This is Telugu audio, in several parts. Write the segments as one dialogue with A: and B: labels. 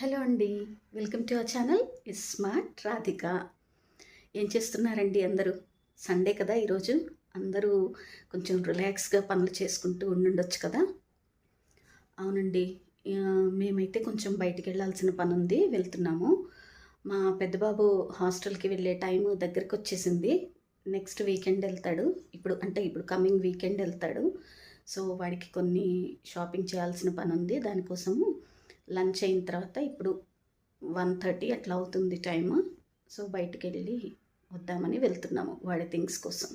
A: హలో అండి. Welcome to our channel. Smart Radhika. ఏం చేస్తున్నారండి అందరూ? సండే కదా ఈరోజు. అందరూ కొంచెం రిలాక్స్గా పనులు చేసుకుంటూ ఉండుండొచ్చు కదా? అవునండి. మేమైతే కొంచెం బయటికి వెళ్ళాల్సిన పని ఉంది. వెళ్తున్నాము. మా పెద్దబాబు హాస్టల్కి వెళ్ళే టైం దగ్గరకు వచ్చేసింది. నెక్స్ట్ వీకెండ్ వెళ్తాడు. ఇప్పుడు అంటే ఇప్పుడు కమింగ్ వీకెండ్ వెళ్తాడు. సో వాడికి కొన్ని షాపింగ్ చేయాల్సిన పని ఉంది. దానికోసము లంచ్ అయిన తర్వాత ఇప్పుడు వన్ థర్టీ అట్లా అవుతుంది టైము. సో బయటికి వెళ్ళి వద్దామని వెళ్తున్నాము వాడి థింగ్స్ కోసం.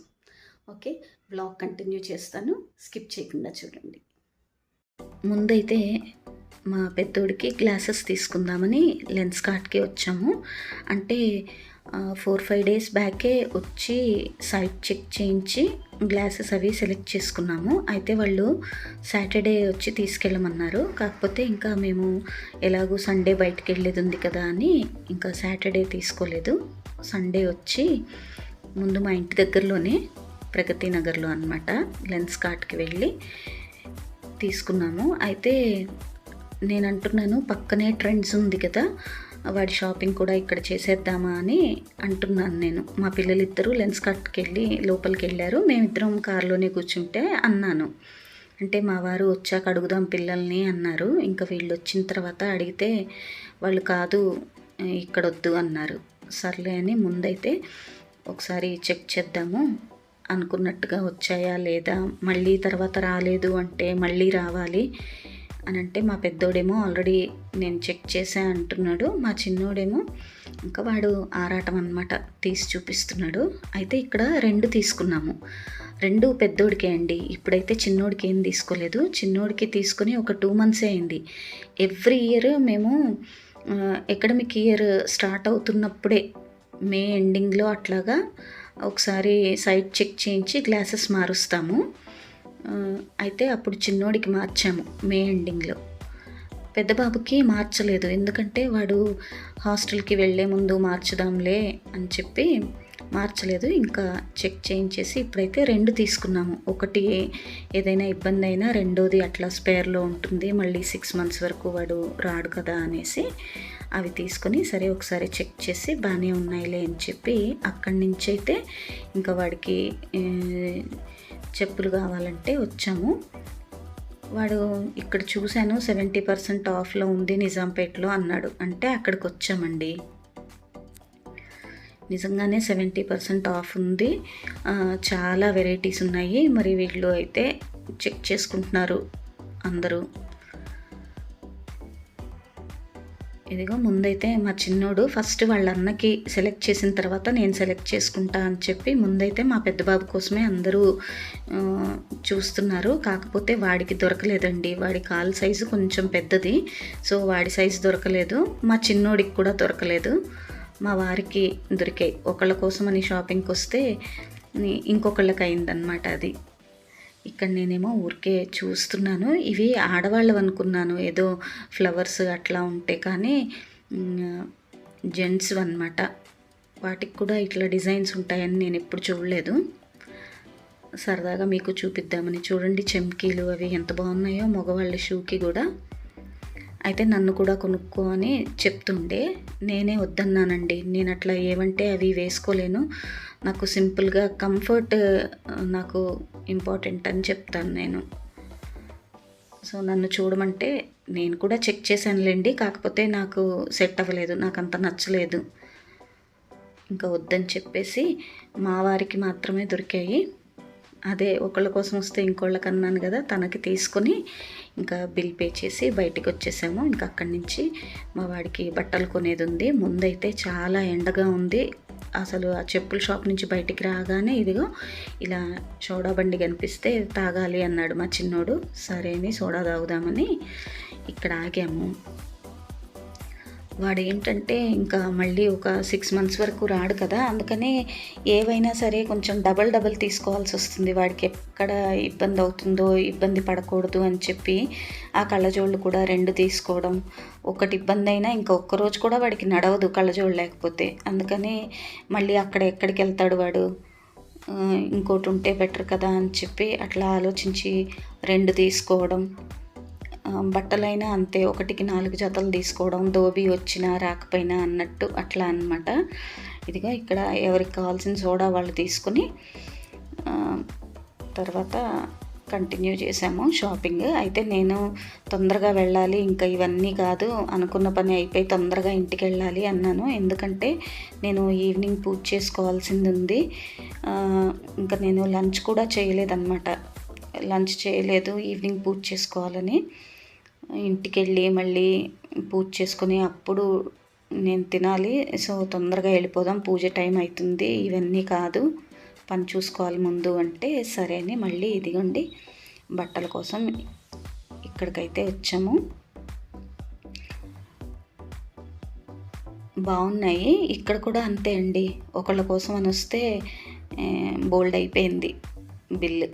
A: ఓకే బ్లాగ్ కంటిన్యూ చేస్తాను. స్కిప్ చేయకుండా చూడండి. ముందైతే మా పెద్దోడికి గ్లాసెస్ తీసుకుందామని లెన్స్ కార్ట్కి వచ్చాము. అంటే ఫోర్ ఫైవ్ డేస్ బ్యాకే వచ్చి సైట్ చెక్ చేయించి గ్లాసెస్ అవి సెలెక్ట్ చేసుకున్నాము. అయితే వాళ్ళు సాటర్డే వచ్చి తీసుకెళ్ళమన్నారు. కాకపోతే ఇంకా మేము ఎలాగో సండే బయటకు వెళ్ళేది ఉంది కదా అని ఇంకా సాటర్డే తీసుకోలేదు. సండే వచ్చి ముందు మా ఇంటి దగ్గరలోనే ప్రగతి నగర్లో అనమాట లెన్స్ కార్ట్కి వెళ్ళి తీసుకున్నాము. అయితే నేను అంటున్నాను పక్కనే ట్రెండ్స్ ఉంది కదా వాడి షాపింగ్ కూడా ఇక్కడ చేసేద్దామా అని అంటున్నాను నేను. మా పిల్లలిద్దరూ లెన్స్ కట్కి వెళ్ళి లోపలికి వెళ్ళారు. మేమిద్దరం కారులోనే కూర్చుంటే అన్నాను. అంటే మా వారు వచ్చాక అడుగుదాం పిల్లల్ని అన్నారు. ఇంకా వీళ్ళు వచ్చిన తర్వాత అడిగితే వాళ్ళు కాదు ఇక్కడ వద్దు అన్నారు. సర్లే అని ముందైతే ఒకసారి చెక్ చేద్దాము. అనుకున్నట్టుగా వచ్చాయా లేదా మళ్ళీ తర్వాత రాలేదు అంటే మళ్ళీ రావాలి. అని అంటే మా పెద్దోడేమో ఆల్రెడీ నేను చెక్ చేసా అంటున్నాడు. మా చిన్నోడేమో ఇంకా వాడు ఆరాటం అనమాట తీసి చూపిస్తున్నాడు. అయితే ఇక్కడ రెండు తీసుకున్నాము. రెండు పెద్దోడికే అండి. ఇప్పుడైతే చిన్నోడికి ఏం తీసుకోలేదు. చిన్నోడికి తీసుకొని ఒక టూ మంత్సే అయింది. ఎవ్రీ ఇయర్ మేము ఎకడమిక్ ఇయర్ స్టార్ట్ అవుతున్నప్పుడే మే ఎండింగ్లో అట్లాగా ఒకసారి సైట్ చెక్ చేయించి గ్లాసెస్ మారుస్తాము. అయితే అప్పుడు చిన్నోడికి మార్చాము మే ఎండింగ్లో. పెద్ద బాబుకి మార్చలేదు ఎందుకంటే వాడు హాస్టల్కి వెళ్ళే ముందు మార్చుదాంలే అని చెప్పి మార్చలేదు ఇంకా చెక్ చేయించేసి ఇప్పుడైతే రెండు తీసుకున్నాము. ఒకటి ఏదైనా ఇబ్బంది అయినా రెండోది అట్లా స్పేర్లో ఉంటుంది మళ్ళీ సిక్స్ మంత్స్ వరకు వాడు రాడు కదా అనేసి అవి తీసుకొని సరే ఒకసారి చెక్ చేసి బాగానే ఉన్నాయిలే అని చెప్పి అక్కడి నుంచి అయితే ఇంకా వాడికి చెప్పులు కావాలంటే వచ్చాము. వాడు ఇక్కడ చూశాను సెవెంటీ పర్సెంట్ ఆఫ్లో ఉంది నిజాంపేటలో అన్నాడు. అంటే అక్కడికి వచ్చామండి. నిజంగానే సెవెంటీ పర్సెంట్ ఆఫ్ ఉంది. చాలా వెరైటీస్ ఉన్నాయి. మరి వీళ్ళు అయితే చెక్ చేసుకుంటున్నారు అందరూ. ఇదిగో ముందైతే మా చిన్నోడు ఫస్ట్ వాళ్ళ అన్నకి సెలెక్ట్ చేసిన తర్వాత నేను సెలెక్ట్ చేసుకుంటా అని చెప్పి ముందైతే మా పెద్ద బాబు కోసమే అందరూ చూస్తున్నారు. కాకపోతే వాడికి దొరకలేదండి. వాడి కాల్ సైజు కొంచెం పెద్దది. సో వాడి సైజు దొరకలేదు. మా చిన్నోడికి కూడా దొరకలేదు. మా వారికి దొరికాయి. ఒకళ్ళ కోసమని షాపింగ్కి వస్తే ఇంకొకళ్ళకి అయిందనమాట అది. ఇక్కడ నేనేమో ఊరికే చూస్తున్నాను. ఇవి ఆడవాళ్ళు అనుకున్నాను. ఏదో ఫ్లవర్స్ అట్లా ఉంటే కానీ జెంట్స్ అన్నమాట. వాటికి కూడా ఇట్లా డిజైన్స్ ఉంటాయని నేను ఎప్పుడు చూడలేదు. సరదాగా మీకు చూపిద్దామని. చూడండి చెమ్కీలు అవి ఎంత బాగున్నాయో మగవాళ్ళ షూకి కూడా. అయితే నన్ను కూడా కొనుక్కో అని చెప్తుండే నేనే వద్దన్నానండి. నేను అట్లా ఏమంటే అవి వేసుకోలేను. నాకు సింపుల్గా కంఫర్ట్ నాకు ఇంపార్టెంట్ అని చెప్తాను నేను. సో నన్ను చూడమంటే నేను కూడా చెక్ చేశానులేండి. కాకపోతే నాకు సెట్ అవ్వలేదు. నాకు అంత నచ్చలేదు. ఇంకా వద్దని చెప్పేసి మా వారికి మాత్రమే దొరికాయి. అదే ఒకళ్ళ కోసం వస్తే ఇంకోళ్ళకి అన్నాను కదా తనకి తీసుకొని ఇంకా బిల్ పే చేసి బయటికి వచ్చేసాము. ఇంకా అక్కడి నుంచి మా వాడికి బట్టలు కొనేది ఉంది. ముందైతే చాలా ఎండగా ఉంది. అసలు ఆ చెప్పుల షాప్ నుంచి బయటికి రాగానే ఇదిగో ఇలా సోడా బండి కనిపిస్తే తాగాలి అన్నాడు మా చిన్నోడు. సరే అని సోడా తాగుదామని ఇక్కడ ఆగాము. వాడు ఏంటంటే ఇంకా మళ్ళీ ఒక సిక్స్ మంత్స్ వరకు రాడు కదా. అందుకనే ఏవైనా సరే కొంచెం డబల్ డబల్ తీసుకోవాల్సి వస్తుంది. వాడికి ఎక్కడ ఇబ్బంది అవుతుందో ఇబ్బంది పడకూడదు అని చెప్పి ఆ కళ్ళజోళ్ళు కూడా రెండు తీసుకోవడం ఒకటి ఇబ్బంది అయినా ఇంకా ఒక్క రోజు కూడా వాడికి నడవదు కళ్ళజోళ్ళు లేకపోతే. అందుకని మళ్ళీ అక్కడ ఎక్కడికి వెళ్తాడు వాడు? ఇంకోటి ఉంటే బెటర్ కదా అని చెప్పి అట్లా ఆలోచించి రెండు తీసుకోవడం బట్టలైనా అంతే ఒకటికి నాలుగు జతలు తీసుకోవడం దోబీ వచ్చినా రాకపోయినా అన్నట్టు అట్లా అన్నమాట. ఇదిగో ఇక్కడ ఎవరికి కావాల్సిన సోడా వాళ్ళు తీసుకుని తర్వాత కంటిన్యూ చేసాము షాపింగ్. అయితే నేను తొందరగా వెళ్ళాలి ఇంకా ఇవన్నీ కాదు అనుకున్న పని అయిపోయి తొందరగా ఇంటికి వెళ్ళాలి అన్నాను. ఎందుకంటే నేను ఈవినింగ్ పూజ చేసుకోవాల్సింది ఉంది. ఇంకా నేను లంచ్ కూడా చేయలేదన్నమాట. లంచ్ చేయలేదు ఈవినింగ్ పూజ చేసుకోవాలని. ఇంటికి వెళ్ళి మళ్ళీ పూజ చేసుకుని అప్పుడు నేను తినాలి. సో తొందరగా వెళ్ళిపోదాం. పూజ టైం అవుతుంది. ఇవన్నీ కాదు. పని చూసుకోవాలి ముందు అంటే సరే అని మళ్ళీ ఇదిగోండి. బట్టల కోసం ఇక్కడికైతే వచ్చాము. బాగున్నాయి. ఇక్కడ కూడా అంతే అండి. ఒకళ్ళ కోసం అని వస్తే బోల్డ్ అయిపోయింది బిల్లు.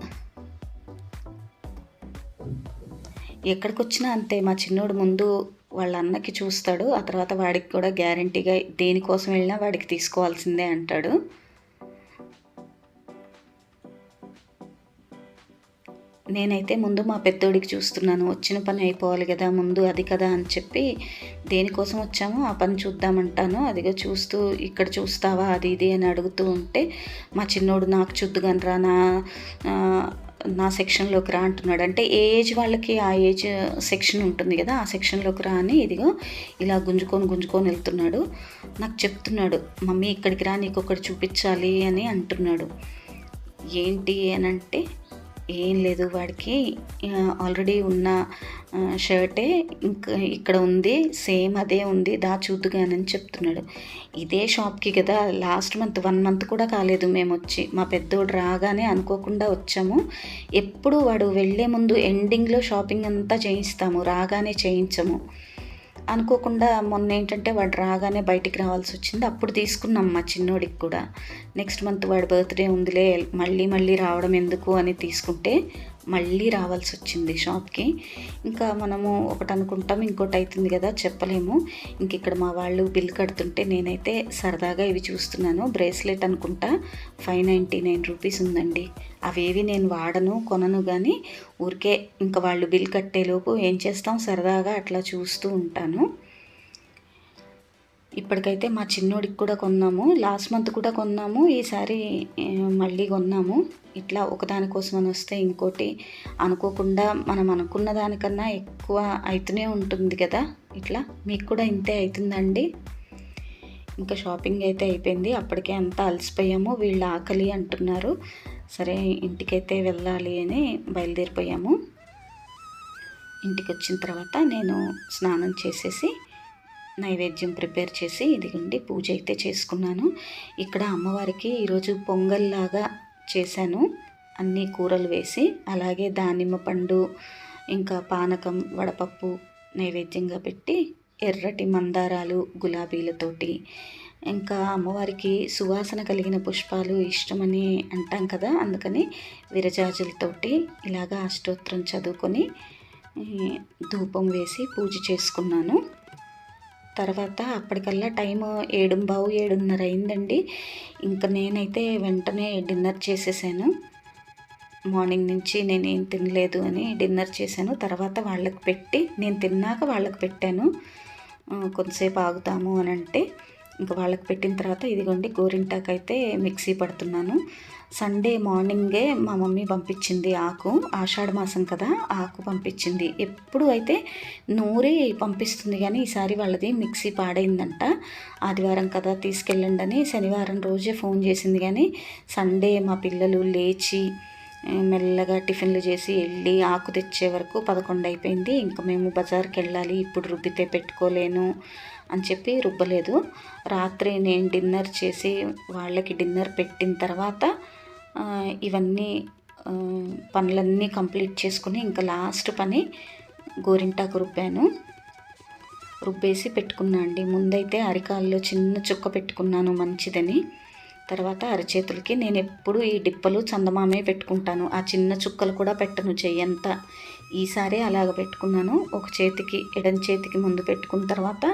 A: ఎక్కడికి వచ్చినా అంతే. మా చిన్నోడు ముందు వాళ్ళ అన్నకి చూస్తాడు. ఆ తర్వాత వాడికి కూడా గ్యారంటీగా దేనికోసం వెళ్ళినా వాడికి తీసుకోవాల్సిందే అంటాడు. నేనైతే ముందు మా పెద్దోడికి చూస్తున్నాను. వచ్చిన పని అయిపోవాలి కదా ముందు అది కదా అని చెప్పి దేనికోసం వచ్చామో ఆ పని చూద్దామంటాను. అదిగో చూస్తూ ఇక్కడ చూస్తావా అది ఇది అని అడుగుతూ ఉంటే మా చిన్నోడు నాకు చూద్దుగానరా నా నా సెక్షన్లోకి రా అంటున్నాడు. అంటే ఏ ఏజ్ వాళ్ళకి ఆ ఏజ్ సెక్షన్ ఉంటుంది కదా ఆ సెక్షన్లోకి రా అని ఇదిగో ఇలా గుంజుకొని గుంజుకొని వెళ్తున్నాడు. నాకు చెప్తున్నాడు మమ్మీ ఇక్కడికి రా నీకు ఒకటి చూపించాలి అని అంటున్నాడు. ఏంటి అని అంటే ఏం లేదు వాడికి. ఆల్రెడీ ఉన్న షర్టే ఇంకా ఇక్కడ ఉంది సేమ్ అదే ఉంది దా చూద్దుగానని చెప్తున్నాడు. ఇదే షాప్కి కదా లాస్ట్ మంత్ వన్ మంత్ కూడా కాలేదు మేము వచ్చి. మా పెద్దోడు రాగానే అనుకోకుండా వచ్చాము. ఎప్పుడు వాడు వెళ్ళే ముందు ఎండింగ్లో షాపింగ్ అంతా చేయిస్తాము రాగానే చేయించము. అనుకోకుండా మొన్న ఏంటంటే వాడు రాగానే బయటికి రావాల్సి వచ్చింది. అప్పుడు తీసుకున్నాం మా చిన్నోడికి కూడా. నెక్స్ట్ మంత్ వాడి బర్త్డే ఉందిలే మళ్ళీ మళ్ళీ రావడం ఎందుకు అని తీసుకుంటే మళ్ళీ రావాల్సి వచ్చింది షాప్కి. ఇంకా మనము ఒకటి అనుకుంటాం ఇంకోటి అవుతుంది కదా చెప్పలేము. ఇంక ఇక్కడ మా వాళ్ళు బిల్ కడుతుంటే నేనైతే సరదాగా ఇవి చూస్తున్నాను. బ్రేస్లెట్ అనుకుంటా ఫైవ్ నైంటీ నైన్ రూపీస్ ఉందండి. అవేవి నేను వాడను కొనను కానీ ఊరికే ఇంకా వాళ్ళు బిల్ కట్టేలోపు ఏం చేస్తాం సరదాగా అట్లా చూస్తూ ఉంటాను. ఇప్పటికైతే మా చిన్నోడికి కూడా కొన్నాము. లాస్ట్ మంత్ కూడా కొన్నాము. ఈసారి మళ్ళీ కొన్నాము. ఇట్లా ఒకదానికోసం అని వస్తే ఇంకోటి అనుకోకుండా మనం అనుకున్న దానికన్నా ఎక్కువ అవుతూనే ఉంటుంది కదా. ఇట్లా మీకు కూడా ఇంతే అవుతుందండి ఇంకా షాపింగ్ అయితే అయిపోయింది. అప్పటికే అంతా అలసిపోయాము. వీళ్ళు ఆకలి అంటున్నారు. సరే ఇంటికైతే వెళ్ళాలి అని బయలుదేరిపోయాము. ఇంటికి వచ్చిన తర్వాత నేను స్నానం చేసేసి నైవేద్యం ప్రిపేర్ చేసి ఇదిగండి పూజ అయితే చేసుకున్నాను. ఇక్కడ అమ్మవారికి ఈరోజు పొంగల్లాగా చేశాను. అన్ని కూరలు వేసి అలాగే దానిమ్మ పండు ఇంకా పానకం వడపప్పు నైవేద్యంగా పెట్టి ఎర్రటి మందారాలు గులాబీలతోటి. ఇంకా అమ్మవారికి సువాసన కలిగిన పుష్పాలు ఇష్టమని అంటాం కదా అందుకని విరజాజులతోటి ఇలాగా అష్టోత్తరం చదువుకొని ధూపం వేసి పూజ చేసుకున్నాను. తర్వాత అప్పటికల్లా టైం ఏడు బావు ఏడున్నర అయిందండి. ఇంకా నేనైతే వెంటనే డిన్నర్ చేసేసాను. మార్నింగ్ నుంచి నేనేం తినలేదు అని డిన్నర్ చేశాను. తర్వాత వాళ్ళకి పెట్టి నేను తిన్నాక వాళ్ళకి పెట్టాను. కొంతసేపు ఆగుతాము అని అంటే ఇంకా వాళ్ళకి పెట్టిన తర్వాత ఇదిగోండి గోరింటాకు అయితే మిక్సీ పడుతున్నాను. సండే మార్నింగే మా మమ్మీ పంపించింది ఆకు. ఆషాఢ మాసం కదా ఆకు పంపించింది. ఎప్పుడు అయితే నూరి పంపిస్తుంది కానీ ఈసారి వాళ్ళది మిక్సీ పాడైందంట. ఆదివారం కదా తీసుకెళ్ళండి అని శనివారం రోజే ఫోన్ చేసింది కానీ సండే మా పిల్లలు లేచి మెల్లగా టిఫిన్లు చేసి వెళ్ళి ఆకు తెచ్చే వరకు పదకొండు అయిపోయింది. ఇంకా మేము బజార్కి వెళ్ళాలి ఇప్పుడు రుబ్బితే పెట్టుకోలేను అని చెప్పి రుబ్బలేదు. రాత్రి నేను డిన్నర్ చేసి వాళ్ళకి డిన్నర్ పెట్టిన తర్వాత ఇవన్నీ పనులన్నీ కంప్లీట్ చేసుకుని ఇంకా లాస్ట్ పని గోరింటాకు రుబ్బాను. రుబ్బేసి పెట్టుకున్నా అండి. ముందైతే అరికాల్లో చిన్న చుక్క పెట్టుకున్నాను మంచిదని. తర్వాత అరచేతులకి నేను ఎప్పుడు ఈ డిప్పలు చందమామే పెట్టుకుంటాను. ఆ చిన్న చుక్కలు కూడా పెట్టను చెయ్యంతా. ఈసారి అలాగ పెట్టుకున్నాను. ఒక చేతికి ఎడం చేతికి ముందు పెట్టుకున్న తర్వాత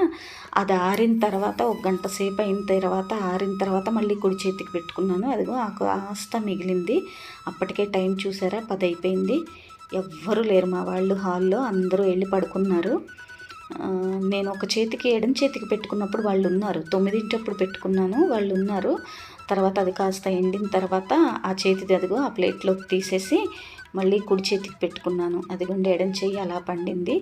A: అది ఆరిన తర్వాత ఒక గంట సేపు అయిన తర్వాత ఆరిన తర్వాత మళ్ళీ కుడి చేతికి పెట్టుకున్నాను. అదిగో ఆ కాస్త మిగిలింది. అప్పటికే టైం చూసారా? పది అయిపోయింది ఎవ్వరూ లేరు మా వాళ్ళు హాల్లో. అందరూ వెళ్ళి పడుకున్నారు. నేను ఒక చేతికి ఎడం చేతికి పెట్టుకున్నప్పుడు వాళ్ళు ఉన్నారు. తొమ్మిదింటప్పుడు పెట్టుకున్నాను. వాళ్ళు ఉన్నారు. తర్వాత అది కాస్త ఎండిన తర్వాత ఆ చేతిది అదిగో ఆ ప్లేట్లోకి తీసేసి మళ్ళీ కుడి చేతికి పెట్టుకున్నాను. అదిగోండి ఎడం చెయ్యి అలా పండింది.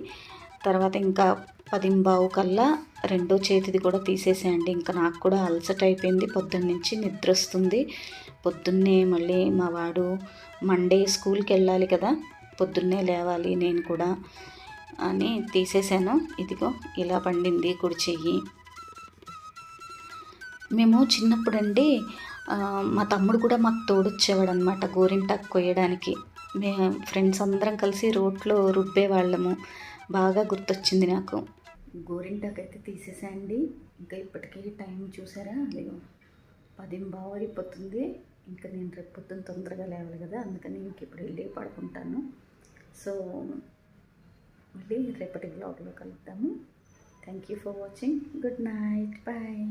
A: తర్వాత ఇంకా పదింబావు కల్లా రెండో చేతిది కూడా తీసేసేయండి. ఇంకా నాకు కూడా అలసట అయిపోయింది. పొద్దున్న నుంచి నిద్ర వస్తుంది. పొద్దున్నే మళ్ళీ మా వాడు మండే స్కూల్కి వెళ్ళాలి కదా. పొద్దున్నే లేవాలి నేను కూడా అని తీసేసాను. ఇదిగో ఇలా పండింది కుడి చెయ్యి. మేము చిన్నప్పుడండి మా తమ్ముడు కూడా మాకు తోడొచ్చేవాడు అనమాట గోరింటాకు కొయ్యడానికి. మేము ఫ్రెండ్స్ అందరం కలిసి రోట్లో రుబ్బేవాళ్ళము. బాగా గుర్తొచ్చింది నాకు. గోరింటాకైతే తీసేసేయండి. ఇంకా ఇప్పటికీ టైం చూసారా? అదిగో పది బాగా అయిపోతుంది ఇంకా నేను రేపు పొద్దున తొందరగా లేవాలి కదా అందుకని ఇంక ఇప్పుడు వెళ్ళి పడుకుంటాను. సో మళ్ళీ రేపటి బ్లాగ్లో కలుద్దాము. Thank you for watching good night bye